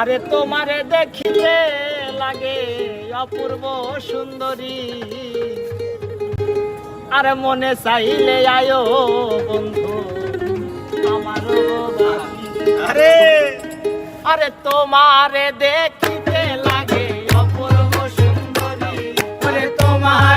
আরে তোমারে দেখিতে লাগে অপূর্ব সুন্দরী। আর মনে চাইলে আয়ো বন্ধু আমারও আরে! আরে তোমারে দেখিতে লাগে অপূর্ব সুন্দরী। আরে তোমার